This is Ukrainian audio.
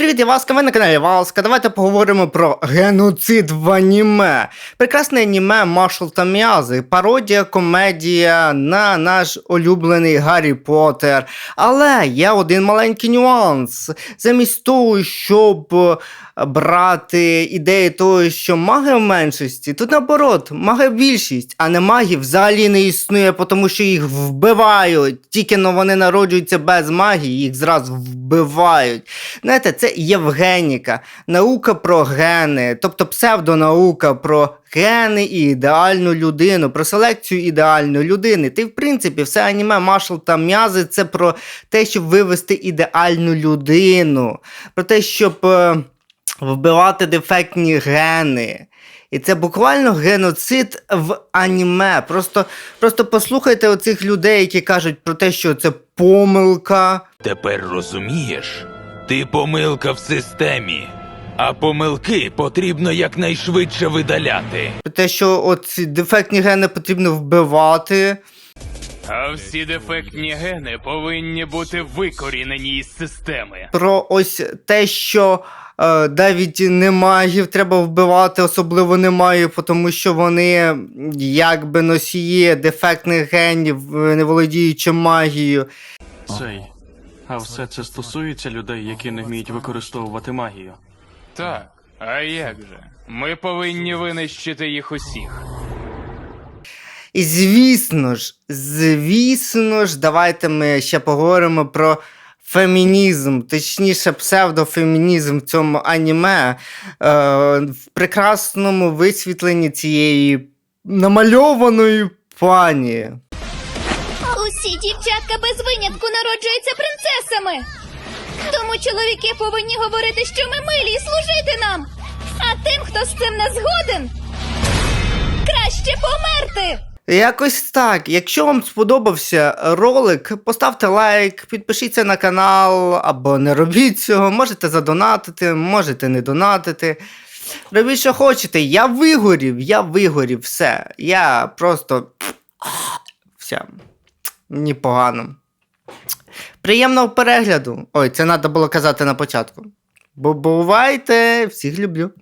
Привіт, я Васка, ви на каналі Васка. Давайте поговоримо про геноцид в аніме. Прекрасне аніме Маршал та М'язи, пародія, комедія на наш улюблений Гаррі Поттер. Але є один маленький нюанс. Замість того, щоб е, брати ідеї того, що маги в меншості, тут наоборот, маги більшість, а не магів взагалі не існує, тому що їх вбивають. Тільки но вони народжуються без магії, їх зразу вбивають. Знаєте, це Євгеніка, наука про гени, тобто псевдонаука про гени і ідеальну людину, про селекцію ідеальної людини. Ти, в принципі, все аніме Маршал та м'язи це про те, щоб вивести ідеальну людину, про те, щоб е, вбивати дефектні гени. І це буквально геноцид в аніме. Просто, просто послухайте оцих людей, які кажуть про те, що це помилка. Тепер розумієш? Ти помилка в системі, а помилки потрібно якнайшвидше видаляти. Те, що оці дефектні гени потрібно вбивати. А всі дефектні гени повинні бути викорінені із системи. Про ось те, що е, навіть не магів треба вбивати, особливо не магів, тому що вони якби носії дефектних генів, е, не володіючи магією. Цей. А все це стосується людей, які не вміють використовувати магію. Так, а як же? Ми повинні винищити їх усіх. І звісно ж, звісно ж, давайте ми ще поговоримо про фемінізм, точніше, псевдофемінізм в цьому аніме, е, в прекрасному висвітленні цієї намальованої пані. Усі дівчатка без винятку народжуються принцесами. Тому чоловіки повинні говорити, що ми милі і служити нам. А тим, хто з цим не згоден, краще померти. Якось так. Якщо вам сподобався ролик, поставте лайк, підпишіться на канал або не робіть цього. Можете задонатити, можете не донатити. Робіть, що хочете. Я вигорів, я вигорів, все. Я просто. Все. Мені погано. Приємного перегляду. Ой, це треба було казати на початку. Бо бувайте, всіх люблю.